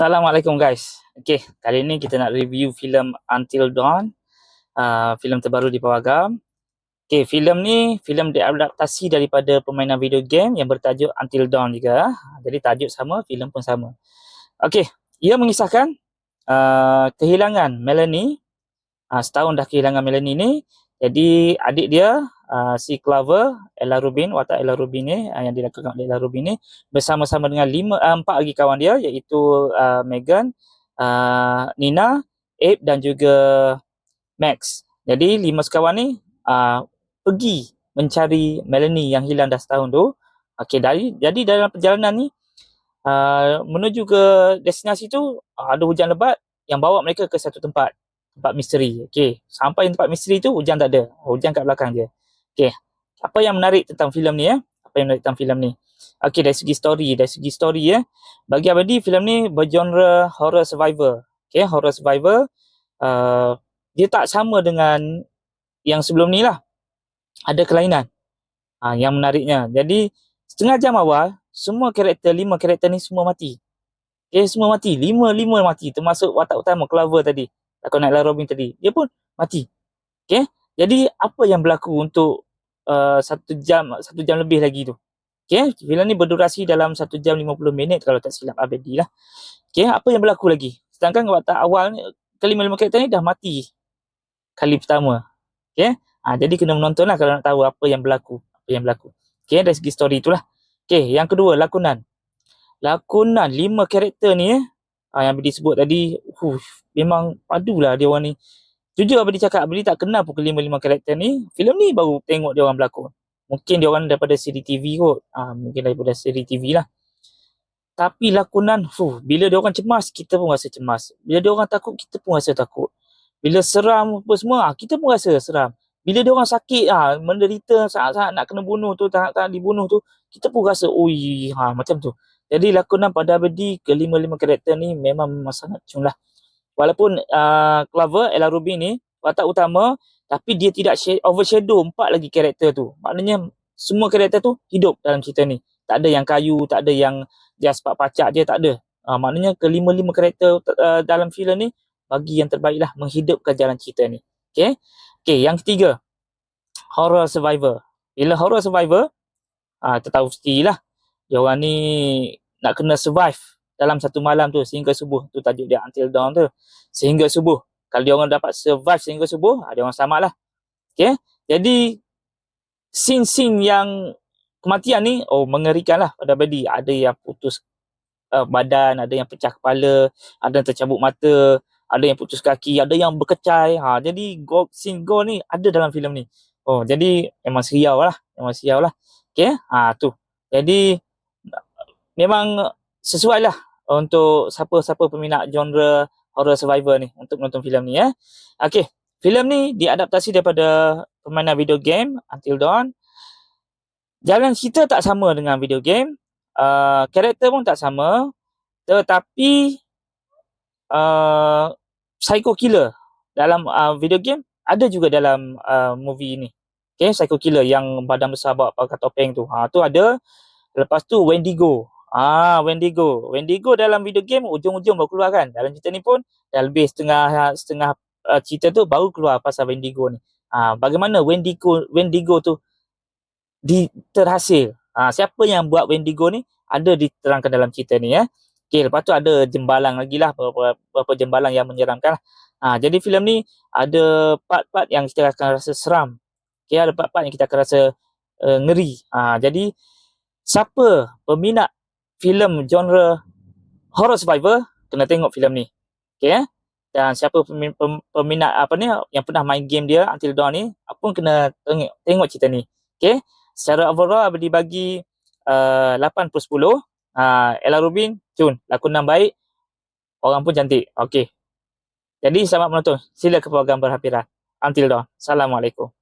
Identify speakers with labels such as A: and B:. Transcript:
A: Assalamualaikum guys. Okay, kali ni kita nak review filem Until Dawn. Uh, filem terbaru di Pawagam. Okay, filem ni filem diadaptasi daripada permainan video game yang bertajuk Until Dawn juga. Jadi tajuk sama, filem pun sama. Okay, ia mengisahkan uh, kehilangan Melanie. Uh, setahun dah kehilangan Melanie ni. Jadi adik dia uh, si Clover, Ella Rubin, watak Ella Rubin ni uh, yang dilakukan oleh Ella Rubin ni bersama-sama dengan lima uh, empat lagi kawan dia iaitu uh, Megan, uh, Nina, Abe dan juga Max. Jadi lima sekawan ni uh, pergi mencari Melanie yang hilang dah setahun tu. Okey, dari jadi dalam perjalanan ni uh, menuju ke destinasi tu uh, ada hujan lebat yang bawa mereka ke satu tempat tempat misteri. Okey, sampai tempat misteri tu hujan tak ada. Hujan kat belakang je. Okey. Apa yang menarik tentang filem ni ya? Apa yang menarik tentang filem ni? Okey, dari segi story, dari segi story ya. Bagi Abadi, filem ni bergenre horror survivor. Okey, horror survivor. Uh, dia tak sama dengan yang sebelum ni lah. Ada kelainan. Ha, yang menariknya. Jadi, setengah jam awal, semua karakter, lima karakter ni semua mati. Okay, semua mati. Lima, lima mati. Termasuk watak utama, Clover tadi. Aku nak Robin tadi. Dia pun mati. Okay. Jadi apa yang berlaku untuk uh, satu jam satu jam lebih lagi tu? Okay, filem ni berdurasi dalam satu jam lima puluh minit kalau tak silap abadi lah. Okay, apa yang berlaku lagi? Sedangkan waktu awal ni, kelima-lima karakter ni dah mati kali pertama. Okay, ha, jadi kena menonton lah kalau nak tahu apa yang berlaku. Apa yang berlaku. Okay, dari segi story itulah. Okay, yang kedua, lakonan. Lakonan lima karakter ni eh, ha, yang disebut tadi, uh, memang padulah dia orang ni. Jujur apa dia cakap, Abdi tak kenal pun kelima-lima karakter ni. Filem ni baru tengok dia orang berlakon. Mungkin dia orang daripada siri TV kot. Ha, mungkin daripada siri TV lah. Tapi lakonan, fuh, bila dia orang cemas, kita pun rasa cemas. Bila dia orang takut, kita pun rasa takut. Bila seram apa semua, ha, kita pun rasa seram. Bila dia orang sakit, ha, menderita saat-saat nak kena bunuh tu, tak nak dibunuh tu, kita pun rasa, ui, ha, macam tu. Jadi lakonan pada Abdi, kelima-lima karakter ni memang, sangat cung lah walaupun uh, Clover Ella Ruby ni watak utama tapi dia tidak overshadow empat lagi karakter tu. Maknanya semua karakter tu hidup dalam cerita ni. Tak ada yang kayu tak ada yang just pak pacak je tak ada. Uh, maknanya kelima-lima karakter uh, dalam filem ni bagi yang terbaik lah menghidupkan jalan cerita ni. Okay okay yang ketiga. Horror survivor. Bila horror survivor ah uh, tahu pastilah dia orang ni nak kena survive dalam satu malam tu sehingga subuh tu tajuk dia until dawn tu. Sehingga subuh. Kalau dia orang dapat survive sehingga subuh ada ah, orang selamat lah okay? jadi scene-scene yang kematian ni oh mengerikan lah pada body. Ada yang putus uh, badan ada yang pecah kepala ada yang tercabut mata ada yang putus kaki ada yang berkecai. Ha jadi go, scene go ni ada dalam filem ni. Oh jadi memang seriau lah memang seriau lah okay? ha tu. Jadi memang sesuai lah untuk siapa-siapa peminat genre horror survivor ni untuk menonton filem ni ya. Okey, filem ni diadaptasi daripada permainan video game Until Dawn. Jalan cerita tak sama dengan video game. Uh, karakter pun tak sama. Tetapi uh, psycho killer dalam uh, video game ada juga dalam uh, movie ni. Okay, psycho killer yang badan besar bawa pakai topeng tu. Ha, tu ada. Lepas tu Wendigo. Ah, Wendigo. Wendigo dalam video game ujung-ujung baru keluar kan. Dalam cerita ni pun dah lebih setengah setengah uh, cerita tu baru keluar pasal Wendigo ni. Ah, bagaimana Wendigo Wendigo tu di terhasil. Ah, siapa yang buat Wendigo ni ada diterangkan dalam cerita ni ya. Okey, lepas tu ada jembalang lagi lah beberapa, beberapa jembalang yang menyeramkan lah. Ah, jadi filem ni ada part-part yang kita akan rasa seram. Okey, ada part-part yang kita akan rasa uh, ngeri. Ah, jadi siapa peminat filem genre horror survivor kena tengok filem ni. Okey eh? Dan siapa peminat apa ni yang pernah main game dia Until Dawn ni pun kena tengok tengok cerita ni. Okey. Secara overall apa dibagi uh, 8 per 10. Uh, Ella Rubin, cun, lakonan baik. Orang pun cantik. Okey. Jadi selamat menonton. Sila ke program berhampiran. Until Dawn. Assalamualaikum.